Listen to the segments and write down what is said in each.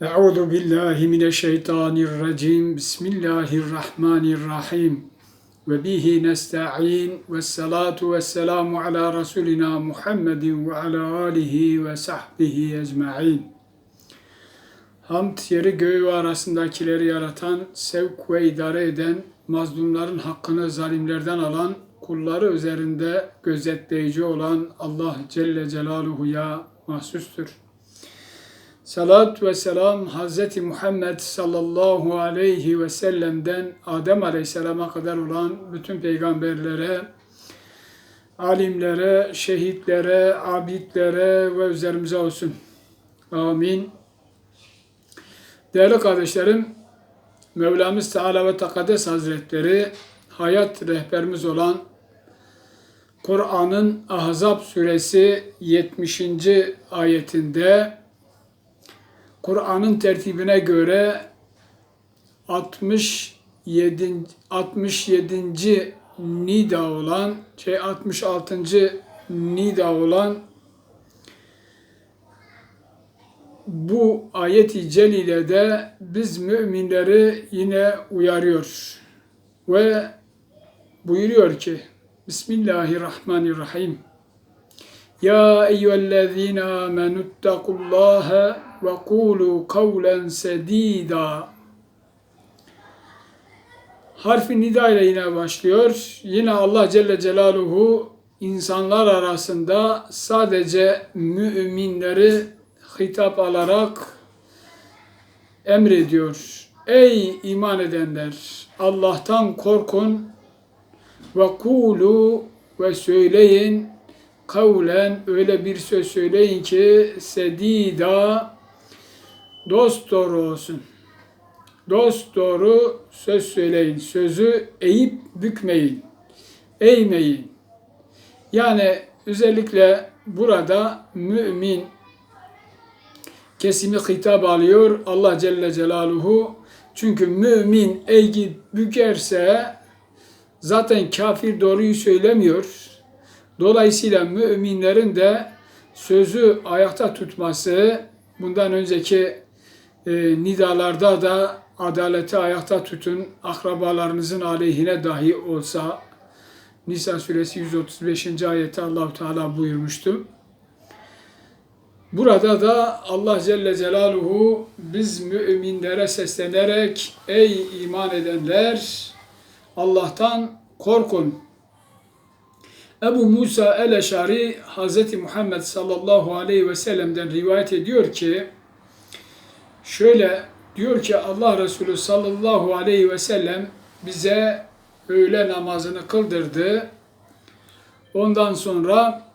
Euzu billahi mineşşeytanirracim. Bismillahirrahmanirrahim. Ve bihi nesta'in ve salatu ve selamu ala Resulina Muhammedin ve ala alihi ve sahbihi ecma'in. Hamd yeri göğü arasındakileri yaratan, sevk ve idare eden, mazlumların hakkını zalimlerden alan, kulları üzerinde gözetleyici olan Allah Celle Celaluhu'ya mahsustur. Salat ve selam Hz. Muhammed sallallahu aleyhi ve sellem'den Adem aleyhisselama kadar olan bütün peygamberlere, alimlere, şehitlere, abidlere ve üzerimize olsun. Amin. Değerli kardeşlerim, Mevlamız Teala ve Takaddes Hazretleri hayat rehberimiz olan Kur'an'ın Ahzab suresi 70. ayetinde Kur'an'ın tertibine göre 67 67. nida olan şey 66. nida olan bu ayeti celilede biz müminleri yine uyarıyor ve buyuruyor ki Bismillahirrahmanirrahim Ya eyyühellezine amenuttakullaha ve kulu kavlen sedida. Harfi nida ile yine başlıyor. Yine Allah Celle Celaluhu insanlar arasında sadece müminleri hitap alarak emrediyor. Ey iman edenler! Allah'tan korkun ve kulu ve söyleyin kavlen öyle bir söz söyleyin ki sedida dost doğru olsun. Dost doğru söz söyleyin. Sözü eğip bükmeyin. Eğmeyin. Yani özellikle burada mümin kesimi hitap alıyor Allah Celle Celaluhu. Çünkü mümin eğip bükerse zaten kafir doğruyu söylemiyor. Dolayısıyla müminlerin de sözü ayakta tutması bundan önceki e, nidalarda da adaleti ayakta tutun, akrabalarınızın aleyhine dahi olsa Nisa suresi 135. ayette Allahu Teala buyurmuştu. Burada da Allah Celle Celaluhu biz müminlere seslenerek ey iman edenler Allah'tan korkun. Ebu Musa el-Eşari Hz. Muhammed sallallahu aleyhi ve sellem'den rivayet ediyor ki şöyle diyor ki Allah Resulü sallallahu aleyhi ve sellem bize öğle namazını kıldırdı. Ondan sonra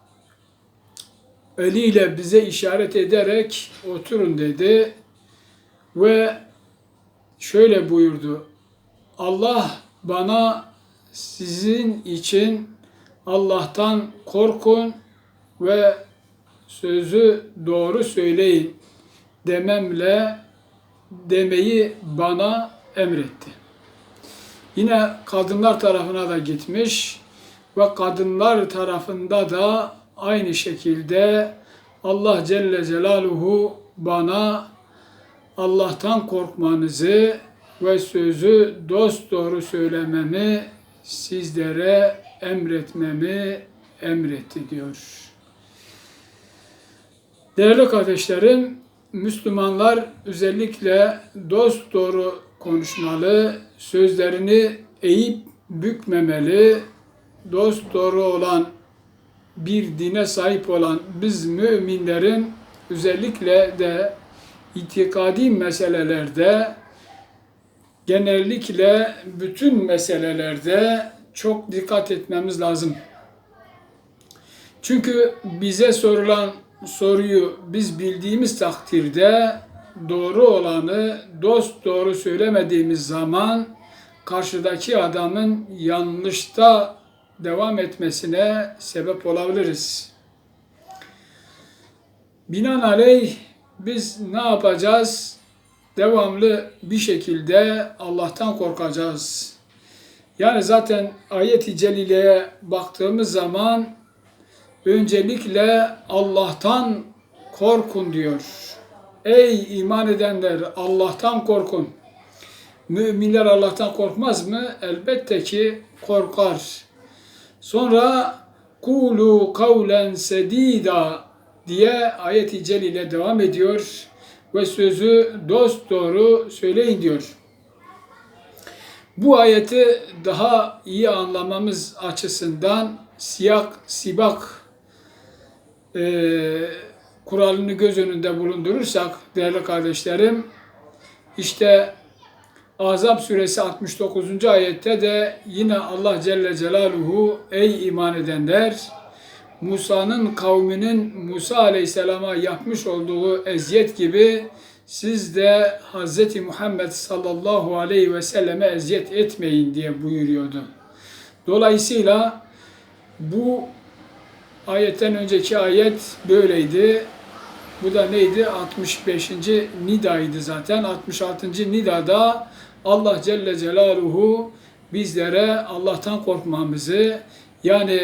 eliyle bize işaret ederek oturun dedi ve şöyle buyurdu. Allah bana sizin için Allah'tan korkun ve sözü doğru söyleyin dememle demeyi bana emretti. Yine kadınlar tarafına da gitmiş ve kadınlar tarafında da aynı şekilde Allah Celle Celaluhu bana Allah'tan korkmanızı ve sözü dost doğru söylememi sizlere emretmemi emretti diyor. Değerli kardeşlerim, Müslümanlar özellikle dost doğru konuşmalı, sözlerini eğip bükmemeli, dost doğru olan bir dine sahip olan biz müminlerin özellikle de itikadi meselelerde genellikle bütün meselelerde çok dikkat etmemiz lazım. Çünkü bize sorulan soruyu biz bildiğimiz takdirde doğru olanı dost doğru söylemediğimiz zaman karşıdaki adamın yanlışta devam etmesine sebep olabiliriz. Binaenaleyh biz ne yapacağız? Devamlı bir şekilde Allah'tan korkacağız. Yani zaten ayet-i celileye baktığımız zaman öncelikle Allah'tan korkun diyor. Ey iman edenler Allah'tan korkun. Müminler Allah'tan korkmaz mı? Elbette ki korkar. Sonra kulu kavlen sedida diye ayet-i celile devam ediyor ve sözü dost doğru söyleyin diyor. Bu ayeti daha iyi anlamamız açısından siyak, sibak e, kuralını göz önünde bulundurursak değerli kardeşlerim işte Azap suresi 69. ayette de yine Allah Celle Celaluhu ey iman edenler Musa'nın kavminin Musa Aleyhisselam'a yapmış olduğu eziyet gibi siz de Hz. Muhammed sallallahu aleyhi ve selleme eziyet etmeyin diye buyuruyordu. Dolayısıyla bu ayetten önceki ayet böyleydi. Bu da neydi? 65. Nida'ydı zaten. 66. Nida'da Allah Celle Celaluhu bizlere Allah'tan korkmamızı yani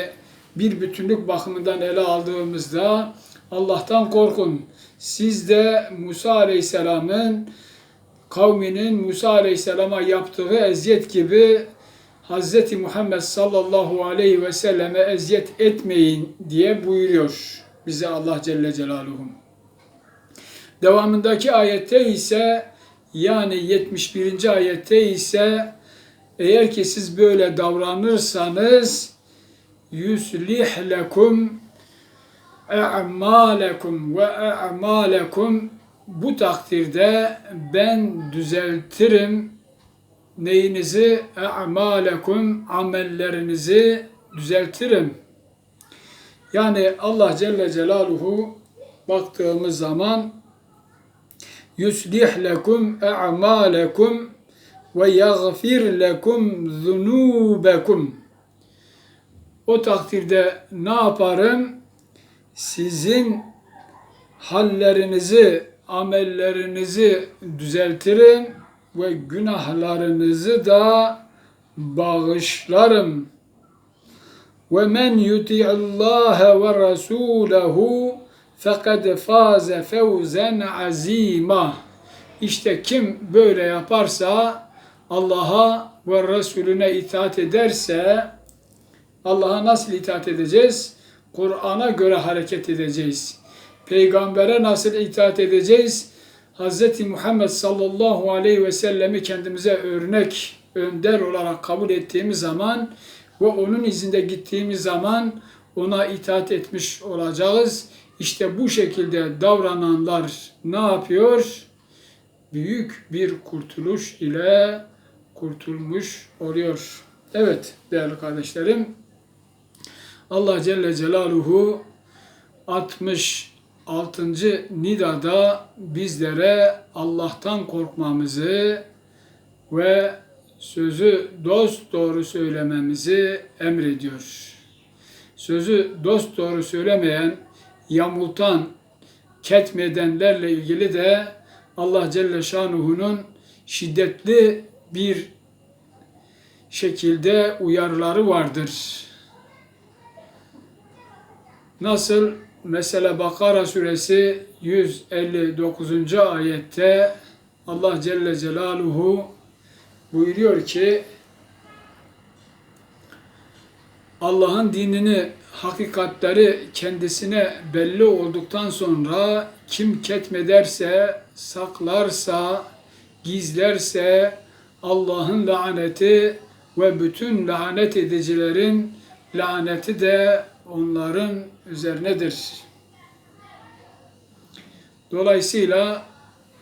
bir bütünlük bakımından ele aldığımızda Allah'tan korkun. Siz de Musa Aleyhisselam'ın kavminin Musa Aleyhisselam'a yaptığı eziyet gibi Hz. Muhammed sallallahu aleyhi ve selleme eziyet etmeyin diye buyuruyor bize Allah Celle Celaluhu. Devamındaki ayette ise yani 71. ayette ise eğer ki siz böyle davranırsanız yuslih lekum e'malekum ve e'malekum bu takdirde ben düzeltirim neyinizi e'malekum amellerinizi düzeltirim. Yani Allah Celle Celaluhu baktığımız zaman yuslih lekum e'malekum ve yaghfir lekum zunubekum. O takdirde ne yaparım? Sizin hallerinizi, amellerinizi düzeltirim ve günahlarınızı da bağışlarım. Ve men yuti'allaha ve rasulehu fekad faze fevzen azima. İşte kim böyle yaparsa Allah'a ve Resulüne itaat ederse Allah'a nasıl itaat edeceğiz? Kur'an'a göre hareket edeceğiz. Peygambere nasıl itaat edeceğiz? Hz. Muhammed sallallahu aleyhi ve sellemi kendimize örnek, önder olarak kabul ettiğimiz zaman ve onun izinde gittiğimiz zaman ona itaat etmiş olacağız. İşte bu şekilde davrananlar ne yapıyor? Büyük bir kurtuluş ile kurtulmuş oluyor. Evet değerli kardeşlerim. Allah Celle Celaluhu 66. Nida'da bizlere Allah'tan korkmamızı ve sözü dost doğru söylememizi emrediyor. Sözü dost doğru söylemeyen, yamultan, ketmedenlerle ilgili de Allah Celle Şanuhu'nun şiddetli bir şekilde uyarıları vardır. Nasıl mesela Bakara suresi 159. ayette Allah Celle Celaluhu buyuruyor ki Allah'ın dinini, hakikatleri kendisine belli olduktan sonra kim ketmederse, saklarsa, gizlerse Allah'ın laneti ve bütün lanet edicilerin laneti de onların üzerinedir. Dolayısıyla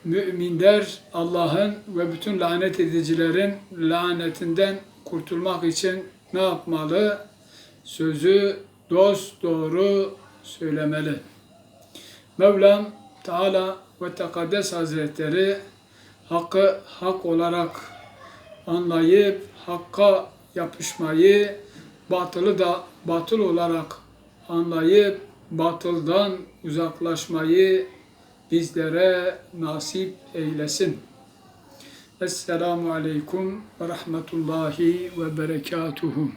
müminler Allah'ın ve bütün lanet edicilerin lanetinden kurtulmak için ne yapmalı? Sözü dost doğru söylemeli. Mevlam Teala ve Tekaddes Hazretleri hakkı hak olarak anlayıp hakka yapışmayı, batılı da batıl olarak anlayıp batıldan uzaklaşmayı bizlere nasip eylesin. Esselamu Aleyküm ve Rahmetullahi ve Berekatuhu.